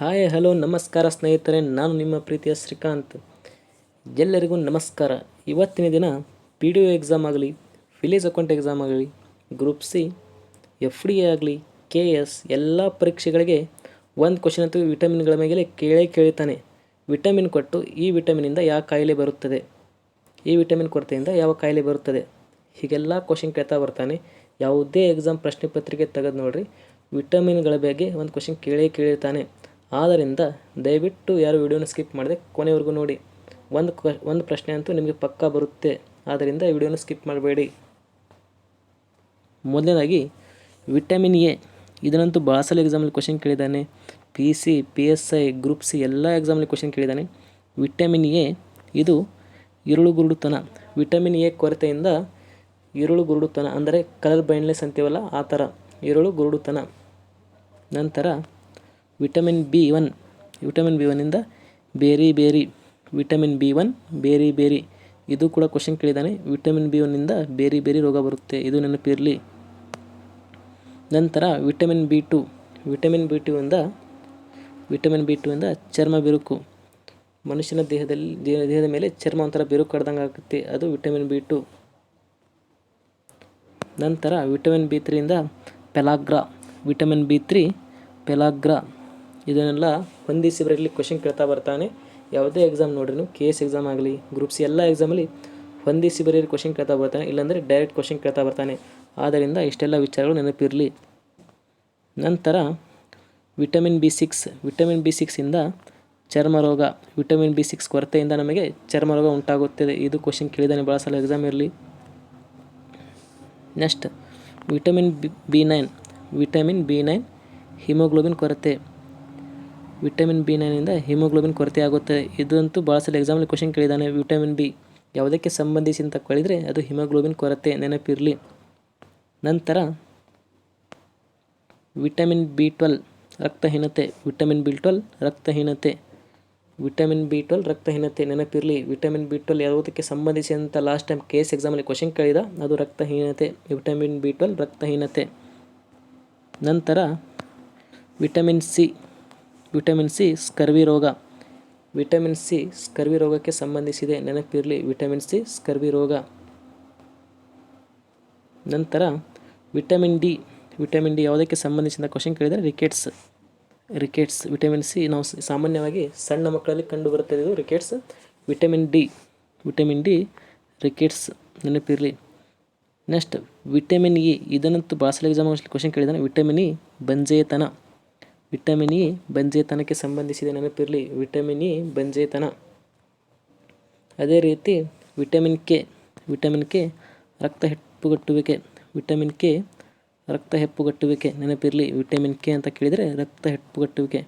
Hi, hello, ನಮಸ್ಕಾರ ಸ್ನೇಹಿತರೆ. ನಾನು ನಿಮ್ಮ ಪ್ರೀತಿಯ ಶ್ರೀಕಾಂತ್. ಎಲ್ಲರಿಗೂ ನಮಸ್ಕಾರ. ಇವತ್ತಿನ ದಿನ ಪಿ ಡಿ ಒ ಎಕ್ಸಾಮ್ ಆಗಲಿ ವಿಲೇಜ್ ಅಕೌಂಟ್ ಎಕ್ಸಾಮ್ ಆಗಲಿ group C F D A ಆಗಲಿ ಕೆ ಎಸ್ ಎಲ್ಲ ಪರೀಕ್ಷೆಗಳಿಗೆ ಒಂದು ಕ್ವಶನ್ ಅಂತೂ ವಿಟಮಿನ್ಗಳ ಮೇಲೆ ಕೇಳೇ ಕೇಳ್ತಾನೆ. ವಿಟಮಿನ್ ಕೊಟ್ಟು ಈ ವಿಟಮಿನಿಂದ ಯಾವ ಕಾಯಿಲೆ ಬರುತ್ತದೆ? ಈ ವಿಟಮಿನ್ ಕೊರತೆಯಿಂದ ಯಾವ ಕಾಯಿಲೆ ಬರುತ್ತದೆ? ಹೀಗೆಲ್ಲ ಕ್ವಶನ್ ಕೇಳ್ತಾ ಬರ್ತಾನೆ. ಯಾವುದೇ ಎಕ್ಸಾಮ್ ಪ್ರಶ್ನೆ ಪತ್ರಿಕೆ ತೆಗೆದು ನೋಡಿರಿ ವಿಟಮಿನ್ಗಳ ಬಗ್ಗೆ ಒಂದು ಕ್ವಶನ್ ಕೇಳೇ ಕೇಳಿರ್ತಾನೆ. ಆದ್ದರಿಂದ ದಯವಿಟ್ಟು ಯಾರು ವಿಡಿಯೋನ ಸ್ಕಿಪ್ ಮಾಡಿದೆ ಕೊನೆವರೆಗೂ ನೋಡಿ. ಒಂದು ಒಂದು ಪ್ರಶ್ನೆ ಅಂತೂ ನಿಮಗೆ ಪಕ್ಕಾ ಬರುತ್ತೆ. ಆದ್ದರಿಂದ ವಿಡಿಯೋನ ಸ್ಕಿಪ್ ಮಾಡಬೇಡಿ. ಮೊದಲನೇದಾಗಿ, ವಿಟಮಿನ್ ಎ. ಇದನ್ನಂತೂ ಭಾಳ ಸಲ ಎಕ್ಸಾಮಲ್ಲಿ question ಕೇಳಿದ್ದಾನೆ. P C, P S I group C ಎಲ್ಲ ಎಕ್ಸಾಮಲ್ಲಿ ಕ್ವಶನ್ ಕೇಳಿದ್ದಾನೆ. ವಿಟಮಿನ್ ಎ, ಇದು ಇರುಳು ಗುರುಡುತನ ವಿಟಮಿನ್ ಎ ಕೊರತೆಯಿಂದ ಇರುಳು ಗುರುಡುತನ ಅಂದರೆ ಕಲರ್ ಬೈಂಡ್ಲೆಸ್ ಅಂತೀವಲ್ಲ, ಆ ಥರ. ಇರುಳು ಗುರುಡುತನ ನಂತರ vitamin B one vitamin B ಒನ್ನಿಂದ beriberi vitamin B one beriberi ಇದು ಕೂಡ ಕ್ವಶನ್ ಕೇಳಿದ್ದಾನೆ ವಿಟಮಿನ್ ಬಿ ಒನ್ನಿಂದ ಬೇರಿ ಬೇರಿ ರೋಗ ಬರುತ್ತೆ ಇದು ನೆನಪಿರಲಿ ನಂತರ vitamin B two vitamin B two ಇಂದ ವಿಟಮಿನ್ ಬಿ ಟು ಇಂದ ಚರ್ಮ ಬಿರುಕು ಮನುಷ್ಯನ ದೇಹದಲ್ಲಿ ದೇಹ ದೇಹದ ಮೇಲೆ ಚರ್ಮ ಒಂಥರ ಬಿರುಕು ಕಡ್ದಂಗೆ ಆಗುತ್ತೆ ಅದು ವಿಟಮಿನ್ ಬಿ ಟು ನಂತರ vitamin B ತ್ರೀಯಿಂದ pellagra vitamin B three pellagra ಇದನ್ನೆಲ್ಲ ಹೊಂದಿಸಿ ಬರಲಿ ಕ್ವಶನ್ ಕೇಳ್ತಾ ಬರ್ತಾನೆ. ಯಾವುದೇ ಎಕ್ಸಾಮ್ ನೋಡ್ರಿ ನೀವು ಕೆ ಎಸ್ ಎಕ್ಸಾಮ್ ಆಗಲಿ ಗ್ರೂಪ್ ಸಿ ಎಲ್ಲ ಎಕ್ಸಾಮಲ್ಲಿ ಹೊಂದಿಸಿ ಬರೀರಿ ಕ್ವಶನ್ ಕೇಳ್ತಾ ಬರ್ತಾನೆ. ಇಲ್ಲಾಂದರೆ ಡೈರೆಕ್ಟ್ ಕ್ವಶನ್ ಕೇಳ್ತಾ ಬರ್ತಾನೆ. ಆದ್ದರಿಂದ ಇಷ್ಟೆಲ್ಲ ವಿಚಾರಗಳು ನೆನಪಿರಲಿ. ನಂತರ vitamin B six vitamin B ಸಿಕ್ಸಿಂದ ಚರ್ಮ ರೋಗ ವಿಟಮಿನ್ ಬಿ ಸಿಕ್ಸ್ ಕೊರತೆಯಿಂದ ನಮಗೆ ಚರ್ಮ ರೋಗ ಉಂಟಾಗುತ್ತದೆ. ಇದು ಕ್ವಶನ್ ಕೇಳಿದಾನೆ ಭಾಳ ಸಲ ಎಕ್ಸಾಮ್ ಇರಲಿ. Next vitamin B B nine vitamin B nine haemoglobin ಕೊರತೆ. ವಿಟಮಿನ್ ಬಿ ನೈನಿಂದ ಹಿಮೋಗ್ಲೋಬಿನ್ ಕೊರತೆ ಆಗುತ್ತೆ ಇದಂತೂ ಭಾಳ ಸಲ ಎಕ್ಸಾಮಲ್ಲಿ ಕ್ವಶನ್ ಕೇಳಿದ್ದಾನೆ ವಿಟಮಿನ್ ಬಿ. ಯಾವುದಕ್ಕೆ ಸಂಬಂಧಿಸಿ ಅಂತ ಕೇಳಿದರೆ ಅದು ಹಿಮೋಗ್ಲೋಬಿನ್ ಕೊರತೆ ನೆನಪಿರಲಿ. ನಂತರ ವಿಟಮಿನ್ ಬಿ ಟ್ವೆಲ್ ರಕ್ತಹೀನತೆ, ವಿಟಮಿನ್ ಬಿ ಟ್ವೆಲ್ ರಕ್ತಹೀನತೆ, ವಿಟಮಿನ್ ಬಿ ಟ್ವೆಲ್ ರಕ್ತಹೀನತೆ ನೆನಪಿರಲಿ. ವಿಟಮಿನ್ ಬಿ ಟ್ವೆಲ್ ಯಾವುದಕ್ಕೆ ಸಂಬಂಧಿಸಿ ಅಂತ ಲಾಸ್ಟ್ ಟೈಮ್ ಕೇಸ್ ಎಕ್ಸಾಮಲ್ಲಿ ಕ್ವಶನ್ ಕೇಳಿದ, ಅದು ರಕ್ತಹೀನತೆ, ವಿಟಮಿನ್ ಬಿ ಟ್ವೆಲ್ ರಕ್ತಹೀನತೆ. ನಂತರ vitamin C. Vitamin C, scurvy ರೋಗ. ವಿಟಮಿನ್ ಸಿ, ಸ್ಕರ್ವಿ ರೋಗಕ್ಕೆ ಸಂಬಂಧಿಸಿದೆ ನೆನಪಿರಲಿ, ವಿಟಮಿನ್ ಸಿ, ಸ್ಕರ್ವಿ ರೋಗ. ನಂತರ ವಿಟಮಿನ್ ಡಿ. ವಿಟಮಿನ್ ಡಿ ಯಾವುದಕ್ಕೆ ಸಂಬಂಧಿಸಿದ ಕ್ವಶನ್ ಕೇಳಿದರೆ ರಿಕೆಟ್ಸ್ ರಿಕೆಟ್ಸ್ ವಿಟಮಿನ್ ಸಿ ನಾವು ಸಾಮಾನ್ಯವಾಗಿ ಸಣ್ಣ ಮಕ್ಕಳಲ್ಲಿ ಕಂಡು ಬರುತ್ತದೆ ಇದು rickets vitamin D. Vitamin D rickets ನೆನಪಿರಲಿ. ನೆಕ್ಸ್ಟ್ ವಿಟಮಿನ್ ಇ, ಇದನ್ನಂತೂ ಸಲ ಎಕ್ಸಾಮ್ ಕ್ವಶನ್ ಕೇಳಿದಾನೆ ವಿಟಮಿನ್ ಇ, ಬಂಜೇತನ. ವಿಟಮಿನ್ ಇ ಬಂಜೇತನಕ್ಕೆ ಸಂಬಂಧಿಸಿದ ನೆನಪಿರಲಿ. ವಿಟಮಿನ್ ಇ ಬಂಜೇತನ. ಅದೇ ರೀತಿ ವಿಟಮಿನ್ ಕೆ ವಿಟಮಿನ್ ಕೆ ರಕ್ತ ಹೆಪ್ಪುಗಟ್ಟುವಿಕೆ, ವಿಟಮಿನ್ ಕೆ ರಕ್ತ ಹೆಪ್ಪುಗಟ್ಟುವಿಕೆ ನೆನಪಿರಲಿ. ವಿಟಮಿನ್ ಕೆ ಅಂತ ಕೇಳಿದರೆ ರಕ್ತ ಹೆಪ್ಪುಗಟ್ಟುವಿಕೆ.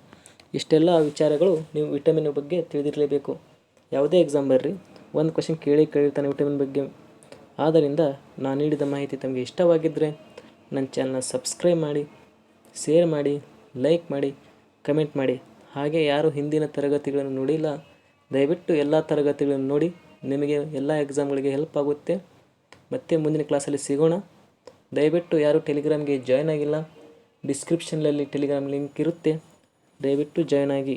ಇಷ್ಟೆಲ್ಲ ವಿಚಾರಗಳು ನೀವು ವಿಟಮಿನ್ ಬಗ್ಗೆ ತಿಳಿದಿರಲೇಬೇಕು. ಯಾವುದೇ ಎಕ್ಸಾಮ್ ಬರ್ರಿ. ಒಂದು ಕ್ವಶನ್ ಕೇಳಿ ಕೇಳಿರ್ತಾನೆ ವಿಟಮಿನ್ ಬಗ್ಗೆ. ಆದ್ದರಿಂದ ನಾನು ನೀಡಿದ ಮಾಹಿತಿ ತಮಗೆ ಇಷ್ಟವಾಗಿದ್ದರೆ ನನ್ನ ಚಾನಲ್ನ ಸಬ್ಸ್ಕ್ರೈಬ್ ಮಾಡಿ, ಶೇರ್ ಮಾಡಿ. ಲೈಕ್ ಮಾಡಿ ಕಮೆಂಟ್ ಮಾಡಿ. ಹಾಗೆ ಯಾರು ಹಿಂದಿನ ತರಗತಿಗಳನ್ನು ನೋಡಿಲ್ಲ, ದಯವಿಟ್ಟು ಎಲ್ಲ ತರಗತಿಗಳನ್ನು ನೋಡಿ. ನಿಮಗೆ ಎಲ್ಲ ಎಕ್ಸಾಮ್ಗಳಿಗೆ ಹೆಲ್ಪ್ ಆಗುತ್ತೆ. ಮತ್ತೆ ಮುಂದಿನ ಕ್ಲಾಸಲ್ಲಿ ಸಿಗೋಣ. ದಯವಿಟ್ಟು ಯಾರು ಟೆಲಿಗ್ರಾಮ್ಗೆ ಜಾಯ್ನ್ ಆಗಿಲ್ಲ ಡಿಸ್ಕ್ರಿಪ್ಷನ್ನಲ್ಲಿ ಟೆಲಿಗ್ರಾಮ್ ಲಿಂಕ್ ಇರುತ್ತೆ. ದಯವಿಟ್ಟು ಜಾಯ್ನ್ ಆಗಿ.